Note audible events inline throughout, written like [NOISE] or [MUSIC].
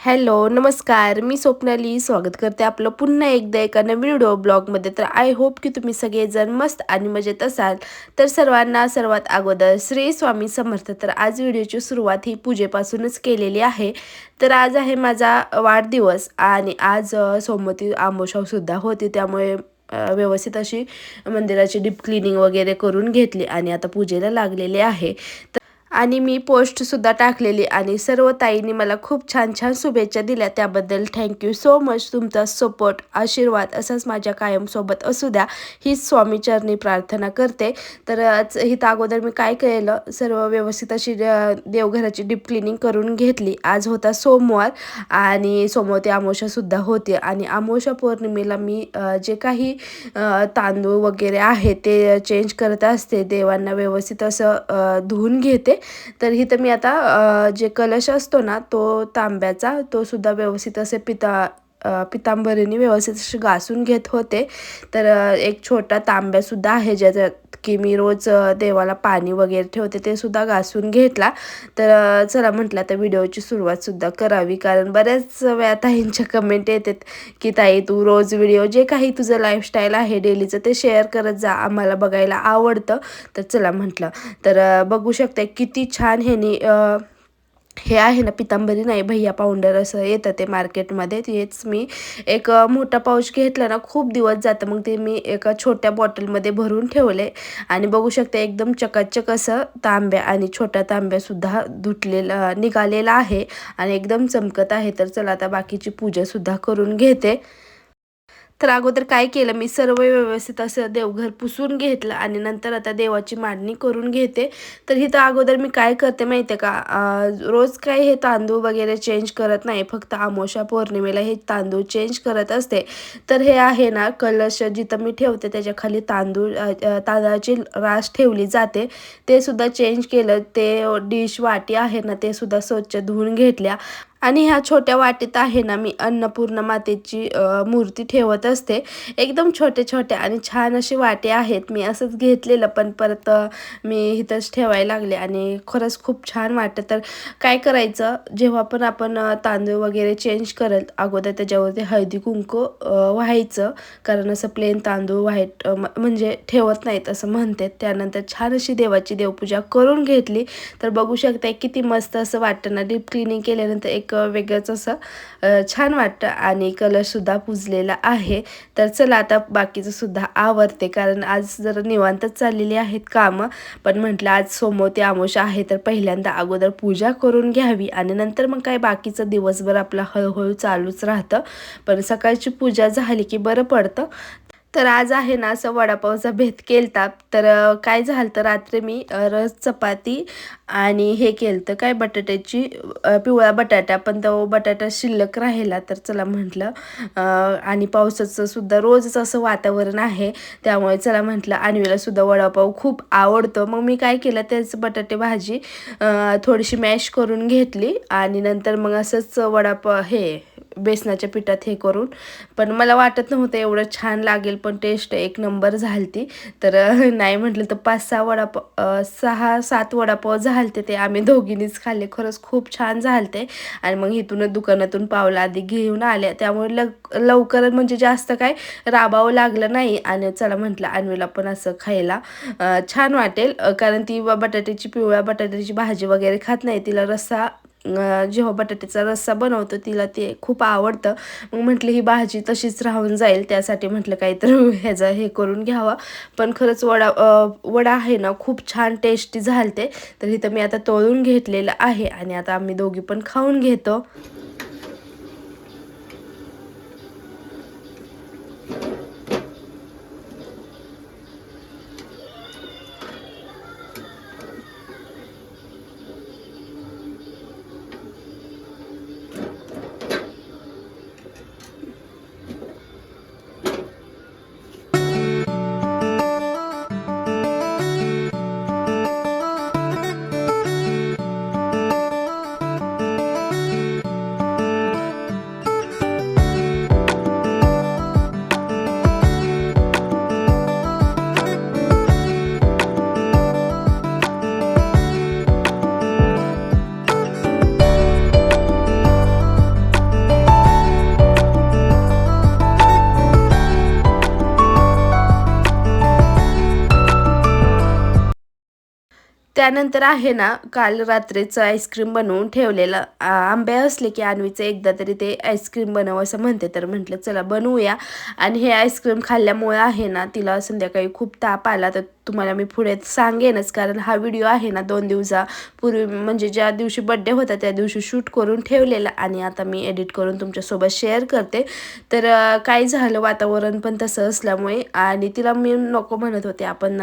Hello नमस्कार. मी स्वप्नाली. स्वागत करते आपलं पुन्हा एकदा एका नवीन व्हिडिओ ब्लॉगमध्ये. तर आय होप की तुम्ही सगळेजण मस्त आणि मजेत असाल. तर सर्वांना सर्वात अगोदर श्री स्वामी समर्थ. तर आज व्हिडिओची सुरुवात ही पूजेपासूनच केलेली आहे. तर आज आहे माझा वाढदिवस आणि आज सोमवती आंबोशावसुद्धा होती. त्यामुळे व्यवस्थित अशी मंदिराची डीप क्लिनिंग वगैरे करून घेतली आणि आता पूजेला लागलेले आहे. तर आणि मी पोस्टसुद्धा टाकलेली आणि सर्व ताईंनी मला खूप छान छान शुभेच्छा दिल्या त्याबद्दल. थँक्यू सो मच तुमचा सपोर्ट आशीर्वाद असाच माझ्या कायमसोबत असू द्या. हीच स्वामीचरणी प्रार्थना करते. तर हिथं अगोदर मी काय केलं? सर्व व्यवस्थित अशी देवघराची डीप क्लिनिंग करून घेतली. आज होता सोमवार आणि सोमवार ते आमोशासुद्धा होते. आणि आमोशा पौर्णिमेला मी जे काही तांदूळ वगैरे आहे ते चेंज करत असते. देवांना व्यवस्थित असं धुवून घेते. तर इथं मी आता जे कलश असतो ना तो तांब्याचा तो सुद्धा व्यवस्थित असे पिता पितांबरीने व्यवस्थित असे घासून घेत होते. तर एक छोटा तांब्यासुद्धा आहे ज्याच्यात की मी रोज देवाला पाणी वगैरे ठेवते ते सुद्धा घासून घेतला. तर चला म्हटलं आता व्हिडिओची सुरुवातसुद्धा करावी. कारण बऱ्याच वेळा ताईंच्या कमेंट येतात की ताई तू रोज व्हिडिओ जे काही तुझं लाईफस्टाईल आहे डेलीचं ते शेअर करत जा. आम्हाला बघायला आवडतं. तर चला म्हटलं. तर बघू शकते किती छान ह्यानी हे आहे ना पितांबरी. नाही भैया पावडर असं येतं ते मार्केटमध्ये. तेच मी एक मोठा पाऊच घेतला ना खूप दिवस जातं. मग ते मी एका छोट्या बॉटलमध्ये भरून ठेवले. आणि बघू शकते एकदम चकाचक असं तांब्या आणि छोट्या तांब्यासुद्धा धुतलेला निघालेला आहे. आणि एकदम चमकत आहे. तर चला आता बाकीची पूजासुद्धा करून घेते. तर अगोदर काय केलं? मी सर्व व्यवस्थित असं देवघर पुसून घेतलं आणि नंतर आता देवाची मांडणी करून घेते. तर इथं अगोदर मी काय करते माहिती आहे का रोज काय हे तांदूळ वगैरे चेंज करत नाही. फक्त आमोशा पौर्णिमेला हे तांदूळ चेंज करत असते. तर हे आहे ना कलश जिथं मी ठेवते त्याच्याखाली तांदूळ तांदळाची रास ठेवली जाते. ते सुद्धा चेंज केलं. ते डिश वाटी आहे ना ते सुद्धा स्वच्छ धुवून घेतल्या. आणि ह्या छोट्या वाटीत आहे ना मी अन्नपूर्ण मातेची मूर्ती ठेवत असते. एकदम छोटे छोटे आणि छान अशी वाटे आहेत. मी असंच घेतलेलं पण परत मी इथंच ठेवायला लागले आणि खरंच खूप छान वाटतं. तर काय करायचं जेव्हा पण आपण तांदूळ वगैरे चेंज करत अगोदर त्याच्यावरती हळदी कुंकू व्हायचं. कारण असं प्लेन तांदूळ व्हाईट म्हणजे ठेवत नाहीत असं म्हणते त्यानंतर छान अशी देवाची देवपूजा करून घेतली. तर बघू शकता किती मस्त असं वाटतं ना. डीप क्लिनिंग केल्यानंतर एक एक वेगळंच असं छान वाटतं आणि कलरसुद्धा पुजलेला आहे. तर चला आता बाकीचं सुद्धा आवडते कारण आज जरा निवांतच चाललेली आहेत कामं. पण म्हटलं आज सोमवती आमोशा आहे तर पहिल्यांदा अगोदर पूजा करून घ्यावी आणि नंतर मग काय बाकीचं दिवसभर आपला हळूहळू चालूच राहतं. पण सकाळची पूजा झाली की बरं पडतं. तर आज आहे ना असं वडापावचा भेद केलता. तर काय झालं तर रात्री मी रस चपाती आणि हे केलं तर काय बटाट्याची पिवळा बटाटा पण तो बटाटा शिल्लक राहिला तर चला म्हटलं आणि पावसाचं सुद्धा रोजच असं वातावरण आहे त्यामुळे चला म्हटलं आणवीला सुद्धा वडापाव खूप आवडतो. मग मी काय केलं त्याचं बटाटे भाजी थोडीशी मॅश करून घेतली आणि नंतर मग असंच वडापाव हे बेसनाच्या पिठात हे करून पण मला वाटत नव्हतं एवढं छान लागेल पण टेस्ट एक नंबर झालती. तर [LAUGHS] नाही म्हटलं तर पाच सहा वडापाव सहा सात वडापाव झाला झालते ते. आम्ही दोघींनीच खाल्ले. खरंच खूप छान झालते. आणि मग इथूनच दुकानातून पावला आधी घेऊन आल्या. त्यामुळे लग लवकर म्हणजे जास्त काय राबावं लागलं नाही. आणि चला म्हटलं अन्वीला पण असं खायला छान वाटेल. कारण ती बटाट्याची पिवळ्या बटाट्याची भाजी वगैरे खात नाही. तिला रस्सा जेव्हा हो बटाट्याचा रस्सा बनवतो तिला ते खूप आवडतं. मग म्हटलं ही भाजी तशीच राहून जाईल त्यासाठी म्हटलं काहीतरी ह्याचं हे करून घ्यावं. पण खरंच वडा वडा आहे ना खूप छान टेस्टी झालते. तर इथं मी आता तळून घेतलेलं आहे आणि आता आम्ही दोघी पण खाऊन घेतो. त्यानंतर आहे ना काल रात्रीचं आईस्क्रीम बनवून ठेवलेलं. आंबे असले की आणवीचं एकदा तरी ते आईस्क्रीम बनव असं म्हणते. तर म्हटलं चला बनवूया. आणि हे आईस्क्रीम खाल्ल्यामुळे आहे ना तिला संध्याकाळी खूप ताप आला. तर तुम्हाला मी पुढे सांगेनच कारण हा व्हिडिओ आहे ना दोन दिवसापूर्वी म्हणजे ज्या दिवशी बड्डे होता त्या दिवशी शूट करून ठेवलेला. आणि आता मी एडिट करून तुमच्यासोबत शेअर करते. तर काय झालं? वातावरण पण तसं असल्यामुळे. आणि तिला मी नको म्हणत होते. आपण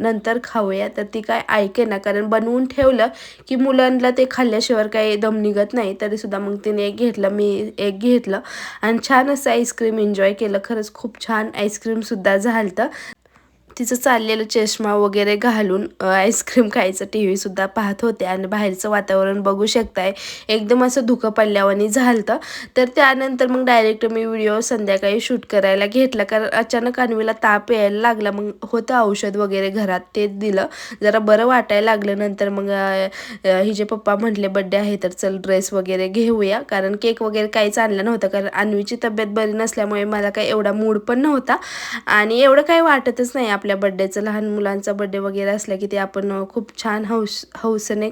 नंतर खाऊया. तर ती काय ऐके ना. कारण बनवून ठेवलं की मुलांना ते खाल्ल्याशिवाय काही दम निघत नाही. तरीसुद्धा मग तिने एक घेतलं मी एक घेतलं. आणि छान असं आईस्क्रीम एन्जॉय केलं. खरंच खूप छान आईस्क्रीमसुद्धा झालं तिचं चाललेलं चष्मा वगैरे घालून आईस्क्रीम खायचं टी व्हीसुद्धा पाहत होते आणि बाहेरचं वातावरण बघू शकताय. एकदम असं धुकं पडल्यावानी झालं तर त्यानंतर मग डायरेक्ट मी व्हिडिओ संध्याकाळी शूट करायला घेतला. कारण अचानक अन्वीला ताप यायला लागला. मग होतं औषध वगैरे घरात तेच दिलं. जरा बरं वाटायला लागलं. नंतर मग हिचे पप्पा म्हटले बड्डे आहे तर चल ड्रेस वगैरे घेऊया. कारण केक वगैरे काहीच आणलं नव्हतं. कारण अन्वीची तब्येत बरी नसल्यामुळे मला काही एवढा मूड पण नव्हता. आणि एवढं काही वाटतच नाही. आपल्या बड्डेचं लहान मुलांचा बड्डे वगैरे असला की ते आपण खूप छान हौस हौसने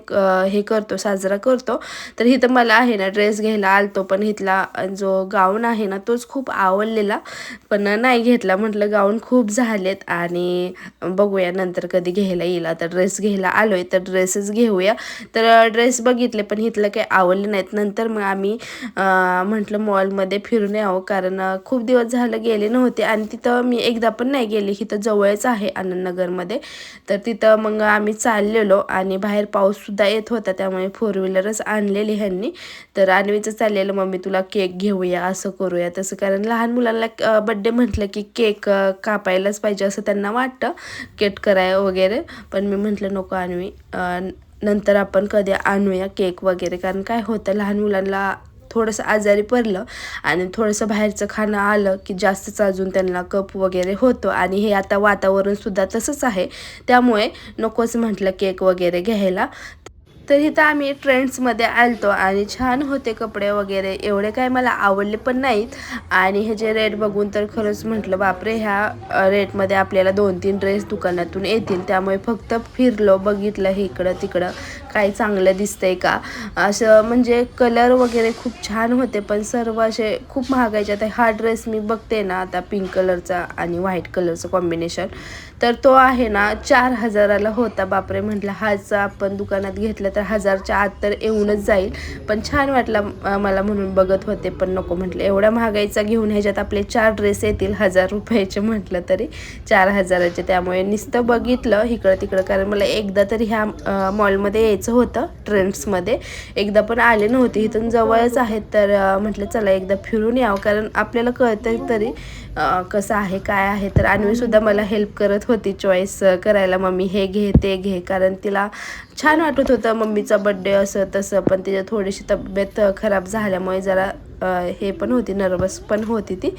हे करतो साजरा करतो. तर इथं मला आहे ना ड्रेस घ्यायला आलतो पण इथला जो गाऊन आहे ना तोच खूप आवडलेला. पण नाही घेतला म्हटलं गाऊन खूप झालेत आणि बघूया नंतर कधी घ्यायला येईल. आता ड्रेस घ्यायला आलो आहे तर ड्रेसच घेऊया. तर ड्रेस बघितले पण इथलं काही आवडले नाहीत. नंतर मग आम्ही म्हटलं मॉलमध्ये फिरून यावं कारण खूप दिवस झालं गेले नव्हते. आणि तिथं मी एकदा पण नाही गेले. इथं जवळच आहे आनंदनगरमध्ये. तर तिथं मग आम्ही चाललेलो आणि बाहेर पाऊससुद्धा येत होता त्यामुळे फोर व्हीलरच आणलेली ह्यांनी. तर आणवीचं चाललेलं मम्मी तुला केक घेऊया असं करूया. तसं कारण लहान मुलांना बड्डे म्हटलं की केक कापायलाच पाहिजे असं त्यांना वाटतं केट कराय वगैरे. पण मी म्हटलं नको आणवी नंतर आपण कधी आणूया केक वगैरे. कारण काय होतं लहान मुलांना थोडंसं आजारी पडलं आणि थोडंसं बाहेरचं खाणं आलं की जास्तच अजून त्यांना कप वगैरे होतो आणि हे आता वातावरणसुद्धा तसंच आहे. त्यामुळे नकोच म्हटलं केक वगैरे घ्यायला. तर इथं आम्ही ट्रेंड्समध्ये आलतो आणि छान होते कपडे वगैरे. एवढे काय मला आवडले पण नाहीत. आणि हे जे रेट बघून तर खरंच म्हटलं बापरे ह्या रेटमध्ये आपल्याला दोन तीन ड्रेस दुकानातून येतील. त्यामुळे फक्त फिरलो बघितलं हे इकडं तिकडं काय चांगलं दिसतंय का? असं म्हणजे कलर वगैरे खूप छान होते पण सर्व असे खूप महागायचे आता हा ड्रेस मी बघते ना आता पिंक कलरचा आणि व्हाईट कलरचं कॉम्बिनेशन तर तो आहे ना चार हजाराला होता बापरे म्हटलं हाच आपण दुकानात घेतलं तर हजारच्या आत तर येऊनच जाईल. पण छान वाटला मला म्हणून बघत होते पण नको म्हटलं. एवढ्या महागाईचा घेऊन ह्याच्यात आपले चार ड्रेस येतील हजार रुपयाचे म्हटलं तरी. चार हजाराचे त्यामुळे नुसतं बघितलं इकडं तिकडं कारण मला एकदा तरी ह्या मॉलमध्ये यायचं होतं ट्रेंड्समध्ये. एकदा पण आले नव्हते इथून जवळच आहेत तर म्हटलं चला एकदा फिरून यावं. कारण आपल्याला कळतं तरी कसं आहे काय आहे. तर अन्वीसुद्धा मला हेल्प करत होती चॉईस करायला. मम्मी हे घे ते घे. कारण तिला छान वाटत होतं मम्मीचा बड्डे असं तसं. पण तिच्या थोडीशी तब्येत खराब झाल्यामुळे जरा हे पण होती नर्वस पण होती ती.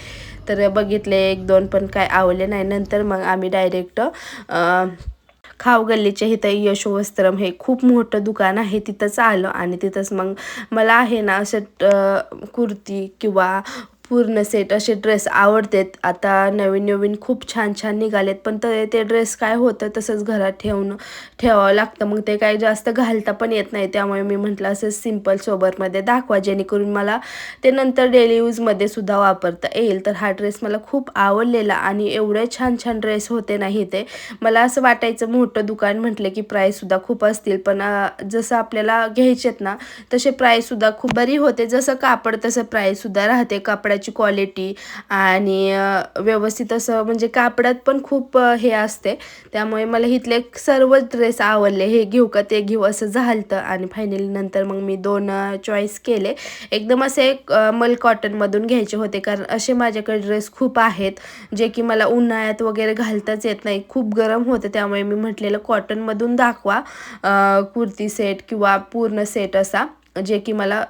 तर बघितले एक दोन पण काय आवडले नाही. नंतर मग आम्ही डायरेक्ट खाव गल्लीच्या इथं यशोवस्त्रम हे खूप मोठं दुकान आहे तिथंच आलं आणि तिथंच मग मला आहे ना असं कुर्ती किंवा पूर्ण सेट असे ड्रेस आवडतात. आता नवीन नवीन खूप छान छान निघालेत पण ते ते ड्रेस काय होतं तसंच घरात ठेवणं ठेवावं लागतं. मग ते काय जास्त घालता पण येत नाही. त्यामुळे मी म्हटलं असं सिंपल सोबरमध्ये दाखवा जेणेकरून मला ते नंतर डेली यूजमध्ये सुद्धा वापरता येईल. तर हा ड्रेस मला खूप आवडलेला आणि एवढे छान छान ड्रेस होते नाही ते. मला असं वाटायचं मोठं दुकान म्हटलं की प्राईससुद्धा खूप असतील पण जसं आपल्याला घ्यायचेत ना तसे प्राईससुद्धा खूप बरी होते. जसं कापड तसं प्राईससुद्धा राहते. कापडाची क्वालिटी आणि व्यवस्थित असं म्हणजे कापडात पण खूप हे असते. त्यामुळे मला इथले सर्वच ड्रेस आवडले. हे घेऊ का ते घेऊ असं झालतं. आणि फायनली नंतर मग मी दोन चॉईस केले. एकदम असे एक मल कॉटनमधून घ्यायचे होते. कारण असे माझ्याकडे ड्रेस खूप आहेत जे की मला उन्हाळ्यात वगैरे घालताच येत नाही. खूप गरम होतं. त्यामुळे मी म्हटलेलं कॉटनमधून दाखवा कुर्ती सेट किंवा पूर्ण सेट असा जे की मला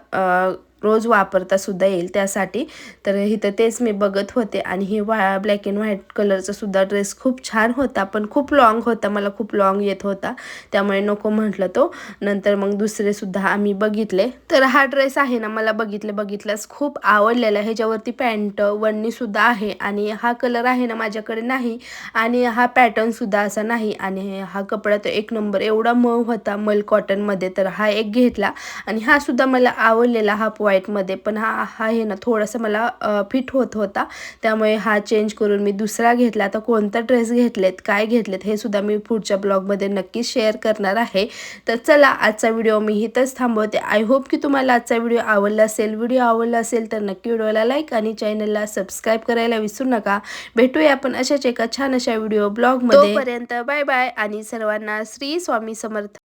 रोज वापरता सुद्धा येईल त्यासाठी. तर इथं तेच मी बघत होते आणि हे वा ब्लॅक अँड व्हाईट कलरचा सुद्धा ड्रेस खूप छान होता पण खूप लॉंग होता मला खूप लॉंग येत होता. त्यामुळे नको म्हटलं तो. नंतर मग दुसरे सुद्धा आम्ही बघितले. तर हा ड्रेस आहे ना मला बघितलं बघितल्यास खूप आवडलेला ह्याच्यावरती पॅन्ट वणणी सुद्धा आहे आणि हा कलर आहे ना माझ्याकडे नाही आणि हा पॅटर्न सुद्धा असा नाही आणि हा कपडा तो एक नंबर एवढा मऊ होता मल कॉटनमध्ये तर हा एक घेतला आणि हा सुद्धा मला आवडलेला हाफ व्हाईटमध्ये पण हा हा हे ना थोडासा मला फिट होत होता. त्यामुळे हा चेंज करून मी दुसरा घेतला. आता कोणता ड्रेस घेतलेत काय घेतलेत हे सुद्धा मी पुढच्या ब्लॉगमध्ये नक्कीच शेअर करणार आहे. तर चला आजचा व्हिडिओ मी इथंच थांबवते. आय होप की तुम्हाला आजचा व्हिडिओ आवडला असेल. व्हिडिओ आवडला असेल तर नक्की व्हिडिओला लाईक आणि चॅनलला सबस्क्राईब करायला विसरू नका. भेटूया आपण अशाच एका छान अशा व्हिडिओ ब्लॉगमध्ये पर्यंत बाय बाय आणि सर्वांना श्री स्वामी समर्थ.